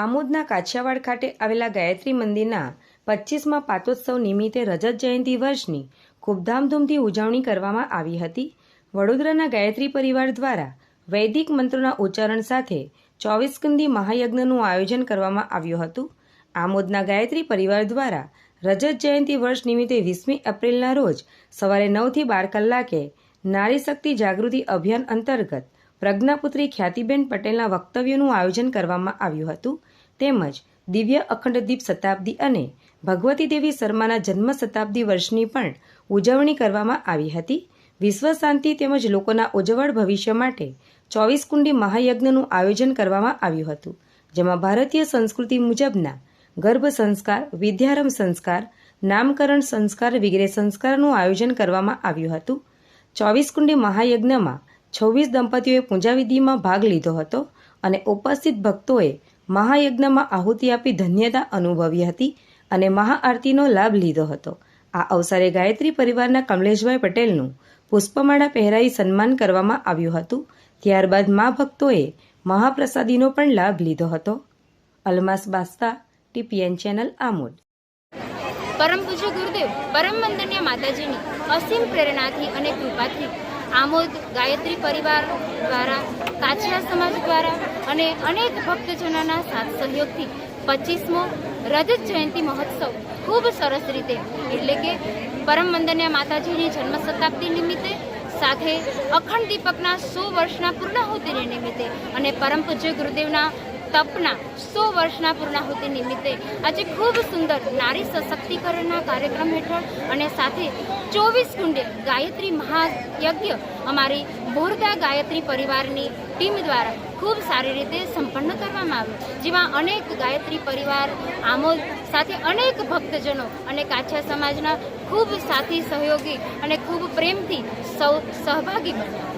આમોદના કાછિયાવાડ ખાતે આવેલા ગાયત્રી મંદિરના પચીસમાં પાતોત્સવ નિમિત્તે રજત જયંતિ વર્ષની ખૂબ ધામધૂમથી ઉજવણી કરવામાં આવી હતી. વડોદરાના ગાયત્રી પરિવાર દ્વારા વૈદિક મંત્રોના ઉચ્ચારણ સાથે ચોવીસ કંદી મહાયજ્ઞનું આયોજન કરવામાં આવ્યું હતું. આમોદના ગાયત્રી પરિવાર દ્વારા રજત જયંતિ વર્ષ નિમિત્તે વીસમી એપ્રિલના રોજ સવારે નવથી બાર કલાકે નારી શક્તિ જાગૃતિ અભિયાન અંતર્ગત પ્રજ્ઞાપુત્રી ખ્યાતિબેન પટેલના વક્તવ્યનું આયોજન કરવામાં આવ્યું હતું. તેમજ દિવ્ય અખંડ દીપ શતાબ્દી અને ભગવતી દેવી શર્માના જન્મ શતાબ્દી વર્ષની પણ ઉજવણી કરવામાં આવી હતી. વિશ્વ શાંતિ તેમજ લોકોના ઉજ્જવળ ભવિષ્ય માટે ચોવીસ કુંડી મહાયજ્ઞનું આયોજન કરવામાં આવ્યું હતું, જેમાં ભારતીય સંસ્કૃતિ મુજબના ગર્ભ સંસ્કાર, વિદ્યારંભ સંસ્કાર, નામકરણ સંસ્કાર વગેરે સંસ્કારનું આયોજન કરવામાં આવ્યું હતું. ચોવીસ કુંડી મહાયજ્ઞમાં છવ્વીસ દંપતીઓએ પૂજાવિધિમાં ભાગ લીધો હતો અને ઉપસ્થિત ભક્તોએ મહાયજ્ઞમાં આહુતિ આપી ધન્યતા અનુભવી હતી અને મહાઆરતીનો લાભ લીધો હતો. આ અવસરે ગાયત્રી પરિવારના કમલેશભાઈ પટેલનું પુષ્પમાળા પહેરાવી સન્માન કરવામાં આવ્યું હતું. ત્યારબાદ મા ભક્તોએ મહાપ્રસાદીનો પણ લાભ લીધો હતો. અલમાસ બાસ્તા, ટીપીએન ચેનલ, આમોદ. પરમ પૂજ્ય ગુરુદેવ, પરમ વંદનીય માતાજીની અસીમ પ્રેરણાથી અને કૃપાથી આમોદ ગાયત્રી પરિવાર દ્વારા, કાછિયા સમાજ દ્વારા અને અનેક ભક્તજનોના સાથ સહયોગથી પચીસમો રજત જયંતિ મહોત્સવ ખૂબ સરસ રીતે, એટલે કે પરમ વંદન્ય માતાજીની જન્મ શતાબ્દી નિમિત્તે, સાથે અખંડ દીપકના સો વર્ષના પૂર્ણાહુતિને નિમિત્તે અને પરમ પૂજ્ય ગુરુદેવના તપના સો વર્ષના પૂર્ણાહુતિ નિમિત્તે આજે ખૂબ સુંદર નારી સશક્તિકરણના કાર્યક્રમ હેઠળ અને સાથે ચોવીસ કુંડે ગાયત્રી મહાયજ્ઞ અમારી બોરદા ગાયત્રી પરિવારની ટીમ દ્વારા ખૂબ સારી રીતે સંપન્ન કરવામાં આવ્યું. જેમાં અનેક ગાયત્રી પરિવાર, આમોદ સાથે અનેક ભક્તજનો અને કાછા સમાજના ખૂબ સાથી સહયોગી અને ખૂબ પ્રેમથી સૌ સહભાગી બન્યા.